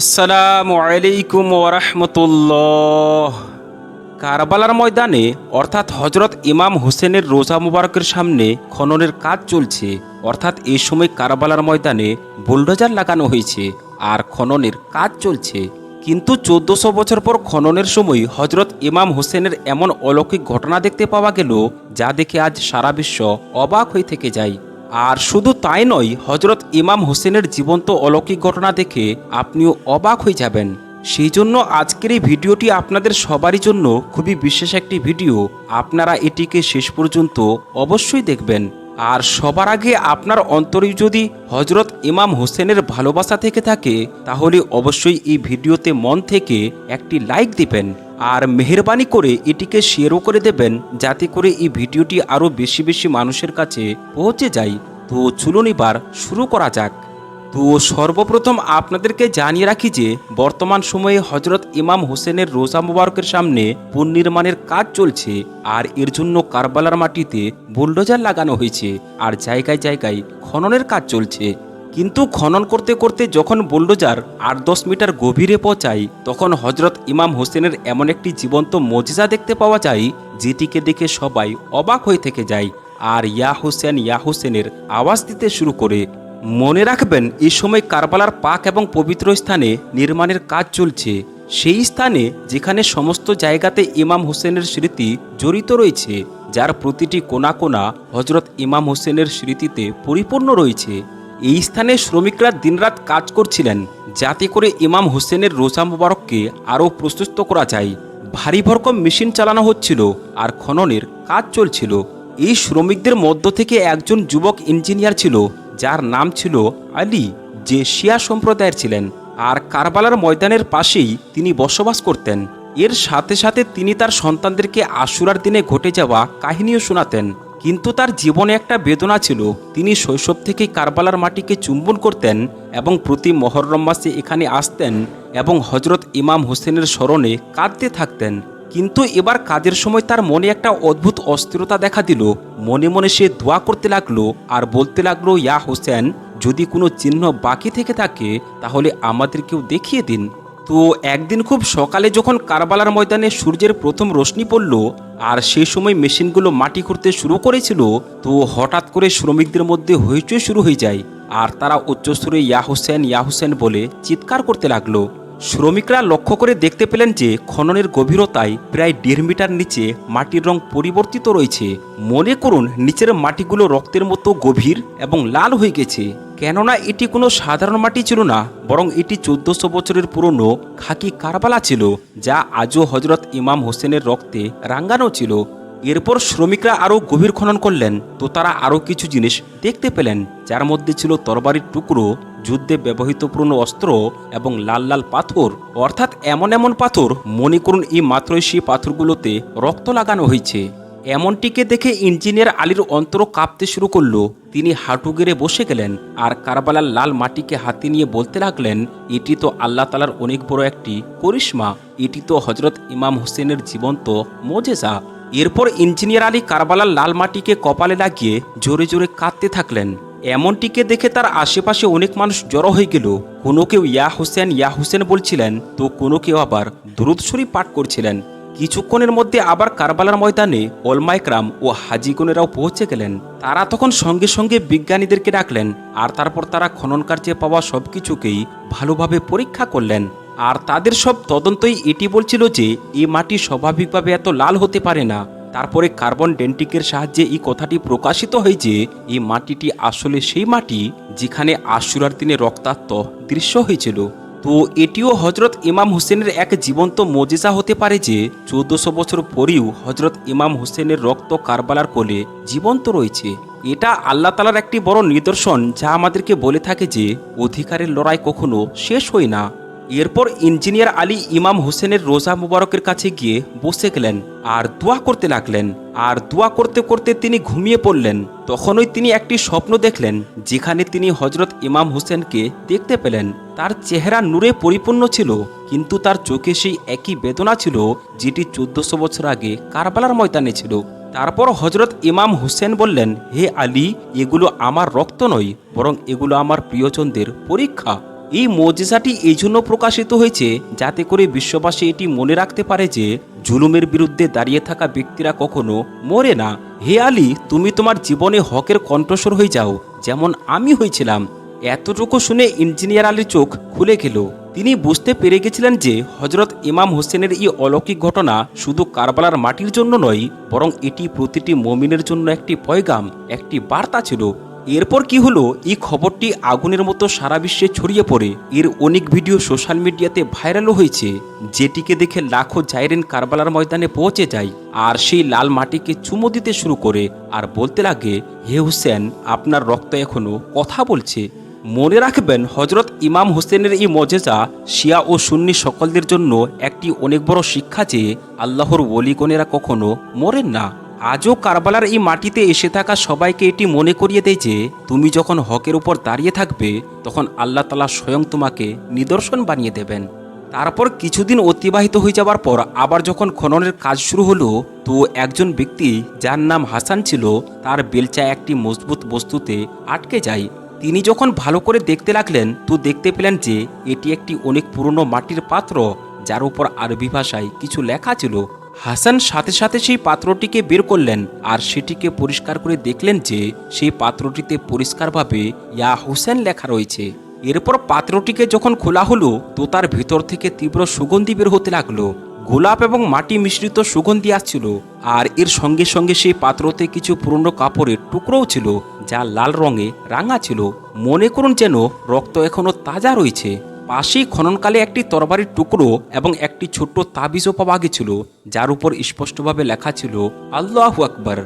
আসসালামু আলাইকুম ওরহমতুল্লাহ কারবালার ময়দানে, অর্থাৎ হজরত ইমাম হোসেনের রোজা মুবারকের সামনে খননের কাজ চলছে, অর্থাৎ এই সময় কারবালার ময়দানে বুলডোজার লাগানো হয়েছে আর খননের কাজ চলছে। কিন্তু চোদ্দশো বছর পর খননের সময় হজরত ইমাম হোসেনের এমন অলৌকিক ঘটনা দেখতে পাওয়া গেল, যা দেখে আজ সারা বিশ্ব অবাক হয়ে থেকে যায়। আর শুধু তাই নয় হজরত ইমাম হোসেনের জীবন্ত অলৌকিক ঘটনা দেখে আপনিও অবাক হয়ে যাবেন। সেই জন্য আজকের এই ভিডিওটি আপনাদের সবারই জন্য খুবই বিশেষ একটি ভিডিও। আপনারা এটিকে শেষ পর্যন্ত অবশ্যই দেখবেন। আর সবার আগে আপনার অন্তরে যদি হজরত ইমাম হোসেনের ভালোবাসা থেকে থাকে, তাহলে অবশ্যই এই ভিডিওতে মন থেকে একটি লাইক দিবেন আর মেহরবানি করে এটিকে শেয়ারও করে দেবেন, যাতে করে এই ভিডিওটি আরও বেশি বেশি মানুষের কাছে পৌঁছে যায়। তো চলুন এবার শুরু করা যাক। তো সর্বপ্রথম আপনাদেরকে জানিয়ে রাখি যে বর্তমান সময়ে হজরত ইমাম হোসেনের রোজা মুবারকের সামনে পুনর্নির্মাণের কাজ চলছে আর এর জন্য কারবালার মাটিতে বুলডোজার লাগানো হয়েছে আর জায়গায় জায়গায় খননের কাজ চলছে। কিন্তু খনন করতে করতে যখন বুলডোজার আট দশ মিটার গভীরে পৌঁছায়, তখন হজরত ইমাম হোসেনের এমন একটি জীবন্ত মজিজা দেখতে পাওয়া যায়, যেটিকে দেখে সবাই অবাক হয়ে থেকে যায়। আর ইয়া হোসেন, ইয়া হোসেনের আওয়াজ দিতে শুরু করে। মনে রাখবেন, এ সময় কারবালার পাক এবং পবিত্র স্থানে নির্মাণের কাজ চলছে। সেই স্থানে যেখানে সমস্ত জায়গাতে ইমাম হোসেনের স্মৃতি জড়িত রয়েছে, যার প্রতিটি কোনা কোনা হজরত ইমাম হোসেনের স্মৃতিতে পরিপূর্ণ রয়েছে। এই স্থানে শ্রমিকরা দিনরাত কাজ করছিলেন, যাতে করে ইমাম হোসেনের রোজা মুবারককে আরও প্রশস্ত করা যায়। ভারী ভরকম মেশিন চালানো হচ্ছিল আর খননের কাজ চলছিল। এই শ্রমিকদের মধ্য থেকে একজন যুবক ইঞ্জিনিয়ার ছিল যার নাম ছিল আলী, যে শিয়া সম্প্রদায়ের ছিলেন। আর কারবালার ময়দানের পাশেই তিনি বসবাস করতেন। এর সাথে সাথে তিনি তার সন্তানদেরকে আশুরার দিনে ঘটে যাওয়া কাহিনীও শোনাতেন। কিন্তু তার জীবনে একটা বেদনা ছিল। তিনি শৈশব থেকেই কারবালার মাটিকে চুম্বন করতেন এবং প্রতি মহরম মাসে এখানে আসতেন এবং হজরত ইমাম হোসেনের স্মরণে কাঁদতে থাকতেন। কিন্তু এবার কাজের সময় তার মনে একটা অদ্ভুত অস্থিরতা দেখা দিল। মনে মনে সে দোয়া করতে লাগল আর বলতে লাগল, ইয়া হোসেন, যদি কোনো চিহ্ন বাকি থেকে থাকে, তাহলে আমাদেরকেও দেখিয়ে দিন। তো একদিন খুব সকালে যখন কারবালার ময়দানে সূর্যের প্রথম রশ্মি পড়ল আর সেই সময় মেশিনগুলো মাটি করতে শুরু করেছিল, তো হঠাৎ করে শ্রমিকদের মধ্যে হইচই শুরু হয়ে যায়। আর তারা উচ্চস্বরে ইয়া হোসেন ইয়া হোসেন বলে চিৎকার করতে লাগল। শ্রমিকরা লক্ষ্য করে দেখতে পেলেন যে খননের গভীরতায় প্রায় দেড় মিটার নিচে মাটির রং পরিবর্তিত রয়েছে। মনে করুন, নিচের মাটিগুলো রক্তের মতো গভীর এবং লাল হয়ে গেছে। কেননা এটি কোনো সাধারণ মাটি ছিল না, বরং এটি চোদ্দশো বছরের পুরনো খাকি কারবালা ছিল, যা আজও হজরত ইমাম হোসেনের রক্তে রাঙ্গানো ছিল। এরপর শ্রমিকরা আরও গভীর খনন করলেন, তো তারা আরও কিছু জিনিস দেখতে পেলেন, যার মধ্যে ছিল তরবারির টুকরো যুদ্ধে ব্যবহৃত অস্ত্র এবং লাল লাল পাথর, অর্থাৎ এমন এমন পাথর, মনে করুন এই মাত্রই সেই পাথরগুলোতে রক্ত লাগানো হয়েছে। এমনটিকে দেখে ইঞ্জিনিয়ার আলীর অন্তর কাঁপতে শুরু করল। তিনি হাঁটু গেড়ে বসে গেলেন আর কারবালার লাল মাটিকে হাতে নিয়ে বলতে লাগলেন, এটি তো আল্লাহ তালার অনেক বড় একটি করিশ্মা। এটি তো হজরত ইমাম হোসেনের জীবন্ত মোজেজা। এরপর ইঞ্জিনিয়ার আলী কারবালার লাল মাটিকে কপালে লাগিয়ে জোরে জোরে কাঁদতে থাকলেন। এমনটিকে দেখে তার আশেপাশে অনেক মানুষ জড়ো হয়ে গেল। কোনো কেউ ইয়া হোসেন ইয়া হোসেন বলছিলেন, তো কোনো কেউ আবার দুরুদ পাঠ করছিলেন। কিছুক্ষণের মধ্যে আবার কারবালার ময়দানে অলমাইকরাম ও হাজিগুনেরাও পৌঁছে গেলেন। তারা তখন সঙ্গে সঙ্গে বিজ্ঞানীদেরকে ডাকলেন, আর তারপর তারা খনন কার্যে পাওয়া সব কিছুকেই ভালোভাবে পরীক্ষা করলেন। আর তাদের সব তদন্তই এটি বলছিল যে এই মাটি স্বাভাবিকভাবে এত লাল হতে পারে না। তারপরে কার্বন ডেন্টিকের সাহায্যে এই কথাটি প্রকাশিত হয় যে, এই মাটিটি আসলে সেই মাটি যেখানে আশুরার দিনে রক্তাক্ত দৃশ্য হয়েছিল। তো এটিও হজরত ইমাম হোসেনের এক জীবন্ত মজিজা হতে পারে যে, চৌদ্দশো বছর পরেও হজরত ইমাম হোসেনের রক্ত কারবালার কোলে জীবন্ত রয়েছে। এটা আল্লাহ তালার একটি বড় নিদর্শন যা আমাদেরকে বলে থাকে যে, অধিকারের লড়াই কখনো শেষ হয় না। এরপর ইঞ্জিনিয়ার আলী ইমাম হোসেনের রোজা মুবারকের কাছে গিয়ে বসে গেলেন আর দোয়া করতে লাগলেন। আর দোয়া করতে করতে তিনি ঘুমিয়ে পড়লেন। তখনই তিনি একটি স্বপ্ন দেখলেন, যেখানে তিনি হজরত ইমাম হোসেনকে দেখতে পেলেন। তার চেহারা নূরে পরিপূর্ণ ছিল, কিন্তু তার চোখে সেই একই বেদনা ছিল, যেটি চোদ্দশো বছর আগে কারবালার ময়দানে ছিল। তারপর হজরত ইমাম হোসেন বললেন, হে আলী, এগুলো আমার রক্ত নয়, বরং এগুলো আমার প্রিয়জনদের পরীক্ষা। এই মজেসাটি এই জন্য প্রকাশিত হয়েছে যাতে করে বিশ্ববাসী এটি মনে রাখতে পারে যে জুলুমের বিরুদ্ধে দাঁড়িয়ে থাকা ব্যক্তিরা কখনো মরে না। হে আলী, তুমি তোমার জীবনে হকের কণ্ঠস্বর হয়ে যাও, যেমন আমি হয়েছিলাম। এতটুকু শুনে ইঞ্জিনিয়ার আলীর চোখ খুলে গেল। তিনি বুঝতে পেরে গেছিলেন যে হজরত ইমাম হোসেনের এই অলৌকিক ঘটনা শুধু কারবালার মাটির জন্য নয়, বরং এটি প্রতিটি মমিনের জন্য একটি পয়গাম, একটি বার্তা ছিল। এরপর কি হলো? এই খবরটি আগুনের মতো সারা বিশ্বে ছড়িয়ে পড়ে। এর অনেক ভিডিও সোশ্যাল মিডিয়াতে ভাইরালও হয়েছে, যেটিকে দেখে লাখো জাইরেন কারবালার ময়দানে পৌঁছে যায় আর সেই লাল মাটিকে চুমো দিতে শুরু করে। আর বলতে লাগে, হে হুসেন, আপনার রক্ত এখনও কথা বলছে। মনে রাখবেন হজরত ইমাম হোসেনের এই মজেজা শিয়া ও সুন্নি সকলদের জন্য একটি অনেক বড় শিক্ষা যে, আল্লাহর ওলিগণেরা কখনো মরেন না। আজও কারবালার এই মাটিতে এসে থাকা সবাইকে এটি মনে করিয়ে দেয় যে, তুমি যখন হকের উপর দাঁড়িয়ে থাকবে, তখন আল্লাহ তালা স্বয়ং তোমাকে নিদর্শন বানিয়ে দেবেন। তারপর কিছুদিন অতিবাহিত হয়ে যাওয়ার পর আবার যখন খননের কাজ শুরু হলো, তো একজন ব্যক্তি, যার নাম হাসান ছিল, তার বেলচা একটি মজবুত বস্তুতে আটকে যায়। তিনি যখন ভালো করে দেখতে লাগলেন, তো দেখতে পেলেন যে, এটি একটি অনেক পুরনো মাটির পাত্র, যার উপর আরবি ভাষায় কিছু লেখা ছিল। হাসান সাথে সাথে সেই পাত্রটিকে বের করলেন আর সেটিকে পরিষ্কার করে দেখলেন যে সেই পাত্রটিতে পরিষ্কারভাবে ইয়া হুসেন লেখা রয়েছে। এরপর পাত্রটিকে যখন খোলা হলো, তো তার ভেতর থেকে তীব্র সুগন্ধি বের হতে লাগল। গোলাপ এবং মাটি মিশ্রিত সুগন্ধি আসছিল আর এর সঙ্গে সঙ্গে সেই পাত্রতে কিছু পুরনো কাপড়ের টুকরোও ছিল, যা লাল রঙে রাঙা ছিল। মনে করুন যেন রক্ত এখনও তাজা রয়েছে। পাশেই খননকালে একটি তরবারির টুকরো এবং একটি ছোট্ট তাবিজও পাওয়া গেছিল, যার উপর স্পষ্টভাবে লেখা ছিল, আল্লাহ আকবর।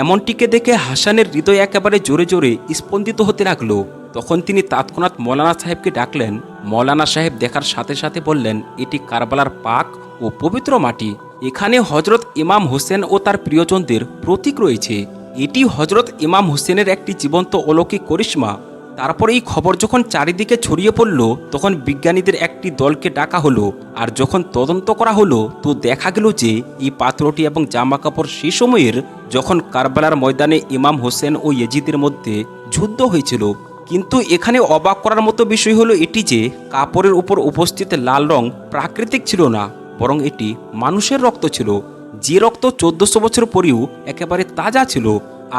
এমনটিকে দেখে হাসানের হৃদয় একেবারে জোরে জোরে স্পন্দিত হতে লাগল। তখন তিনি তৎক্ষণাৎ মৌলানা সাহেবকে ডাকলেন। মৌলানা সাহেব দেখার সাথে সাথে বললেন, এটি কারবালার পাক ও পবিত্র মাটি। এখানে হজরত ইমাম হোসেন ও তার প্রিয়জনদের প্রতীক রয়েছে। এটি হজরত ইমাম হোসেনের একটি জীবন্ত অলৌকিক করিশ্মা। তারপর এই খবর যখন চারিদিকে ছড়িয়ে পড়ল, তখন বিজ্ঞানীদের একটি দলকে ডাকা হলো, আর যখন তদন্ত করা হলো, তো দেখা গেল যে এই পাত্রটি এবং জামা কাপড় সে সময়ের যখন কারবালার ময়দানে ইমাম হোসেন ও ইয়েজিদের মধ্যে যুদ্ধ হয়েছিল। কিন্তু এখানে অবাক করার মতো বিষয় হলো এটি যে, কাপড়ের উপর উপস্থিত লাল রং প্রাকৃতিক ছিল না, বরং এটি মানুষের রক্ত ছিল। যে রক্ত চোদ্দশো বছর পরেও একেবারে তাজা ছিল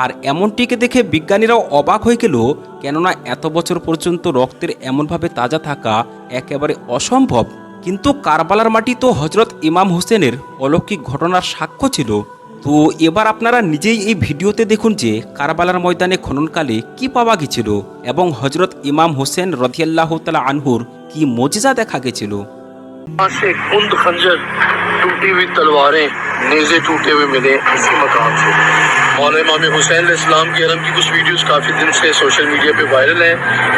আর এমনটিকে দেখে বিজ্ঞানীরাও অবাক হয়ে গেল, কেননা এত বছর পর্যন্ত রক্তের এমনভাবে তাজা থাকা একেবারে অসম্ভব। কিন্তু কারবালার মাটি তো হজরত ইমাম হোসেনের অলৌকিক ঘটনার সাক্ষ্য ছিল। তো এবার আপনারা নিজেই এই ভিডিওতে দেখুন যে কারবালার ময়দানে খননকালে কি পাওয়া গেছিল এবং হজরত ইমাম হোসেন রথিয়াল্লাহ তালা আনহুর কি মজিজা দেখা গেছিল। نیزے ٹوٹے ہوئے ملے اسی مقام سے۔ مولانا امام حسین علیہ السلام کے حرم کی کچھ ویڈیوز کافی دن سے سوشل میڈیا پہ وائرل ہیں۔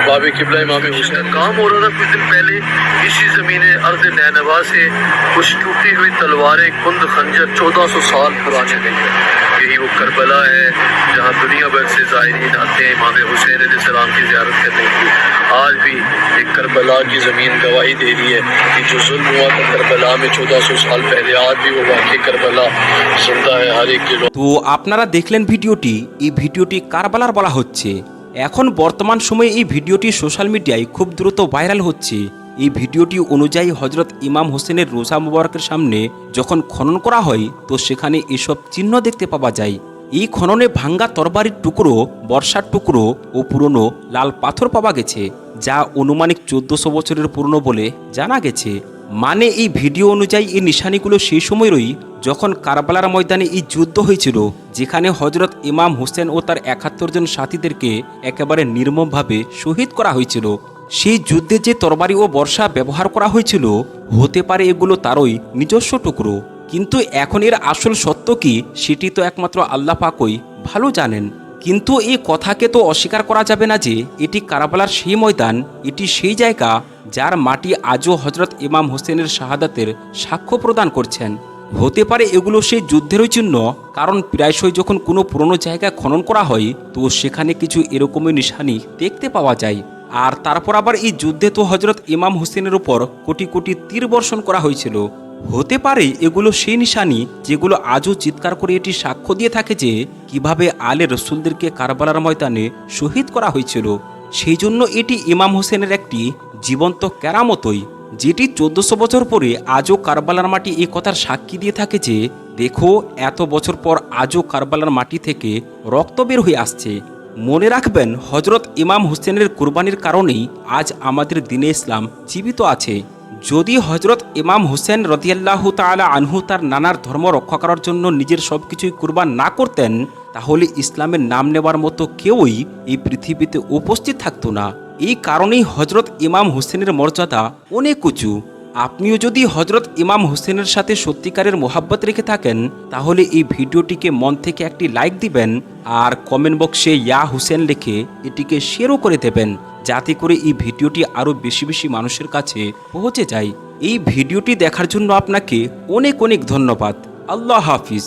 باب قبلہ امام حسین۔ کام ہو رہا تھا کچھ دن پہلے، اسی زمین ارض نینوا سے کچھ ٹوٹی ہوئی تلواریں کند خنجر چودہ سو سال پرانے گئی ہیں۔ یہی وہ کربلا ہے جہاں دنیا بھر سے زائرین آتے ہیں۔ امام حسین علیہ السلام کی زیارت کرنے کی آج بھی ایک کربلا کی زمین گواہی دے رہی ہے کہ جو ظلم ہوا تھا کربلا میں چودہ سو سال پہلے، آج بھی وہ واقعی کربلا তো আপনারা দেখলেন ভিডিওটি, এই ভিডিওটি কারবালার বলা হচ্ছে। এখন বর্তমান সময়ে এই ভিডিওটি সোশ্যাল মিডিয়ায় খুব দ্রুত ভাইরাল হচ্ছে। এই ভিডিওটি অনুযায়ী হজরত ইমাম হোসেনের রোজা মুবারকের সামনে যখন খনন করা হয়, তো সেখানে এসব চিহ্ন দেখতে পাওয়া যায়। এই খননে ভাঙ্গা তরবারির টুকরো, বর্ষার টুকরো ও পুরনো লাল পাথর পাওয়া গেছে, যা অনুমানিক চোদ্দশো বছরের পুরনো বলে জানা গেছে। মানে এই ভিডিও অনুযায়ী এই নিশানিগুলো সেই সময়েরই যখন কারবালার ময়দানে এই যুদ্ধ হয়েছিল, যেখানে হজরত ইমাম হোসেন ও তার একাত্তর জন সাথীদেরকে একেবারে নির্মমভাবে শহীদ করা হয়েছিল। সেই যুদ্ধে যে তরবারি ও বর্ষা ব্যবহার করা হয়েছিল, হতে পারে এগুলো তারই নিজস্ব টুকরো। কিন্তু এখন এর আসল সত্য কি, সেটি তো একমাত্র আল্লাহ পাকই ভালো জানেন। কিন্তু এই কথাকে তো অস্বীকার করা যাবে না যে, এটি কারাবালার সেই ময়দান, এটি সেই জায়গা যার মাটি আজও হজরত ইমাম হোসেনের শাহাদাতের সাক্ষ্য প্রদান করছেন। হতে পারে এগুলো সেই যুদ্ধেরই চিহ্ন, কারণ প্রায়শই যখন কোনো পুরনো জায়গা খনন করা হয়, তো সেখানে কিছু এরকমই নিশানি দেখতে পাওয়া যায়। আর তারপর আবার এই যুদ্ধে তো হজরত ইমাম হোসেনের উপর কোটি কোটি তীর বর্ষণ করা হয়েছিল। হতে পারে এগুলো সেই নিশানি যেগুলো আজও চিৎকার করে এটি সাক্ষ্য দিয়ে থাকে যে কীভাবে আলে রসুলদেরকে কারবালার ময়দানে শহীদ করা হয়েছিল। সেই জন্য এটি ইমাম হোসেনের একটি জীবন্ত কেরামতই, যেটি চোদ্দশো বছর পরে আজও কারবালার মাটি এই কথার সাক্ষী দিয়ে থাকে যে, দেখো, এত বছর পর আজও কারবালার মাটি থেকে রক্ত বের হয়ে আসছে। মনে রাখবেন হজরত ইমাম হোসেনের কুরবানির কারণেই আজ আমাদের দিনে ইসলাম জীবিত আছে। যদি হজরত ইমাম হুসেন রদিয়াল্লাহু তাআলা আনহু তার নানার ধর্ম রক্ষা করার জন্য নিজের সব কিছুই কুরবান না করতেন, তাহলে ইসলামের নাম নেবার মতো কেউই এই পৃথিবীতে উপস্থিত থাকতো না। এই কারণেই হজরত ইমাম হুসেনের মর্যাদা অনেক উঁচু। আপনিও যদি হজরত ইমাম হুসেনের সাথে সত্যিকারের মোহাব্বত রেখে থাকেন, তাহলে এই ভিডিওটিকে মন থেকে একটি লাইক দিবেন আর কমেন্ট বক্সে ইয়া হুসেন লিখে এটিকে শেয়ারও করে দেবেন। যাতে করে এই ভিডিওটি আরও বেশি বেশি মানুষের কাছে পৌঁছে যায়। এই ভিডিওটি দেখার জন্য আপনাকে অনেক অনেক ধন্যবাদ। আল্লাহ হাফিজ।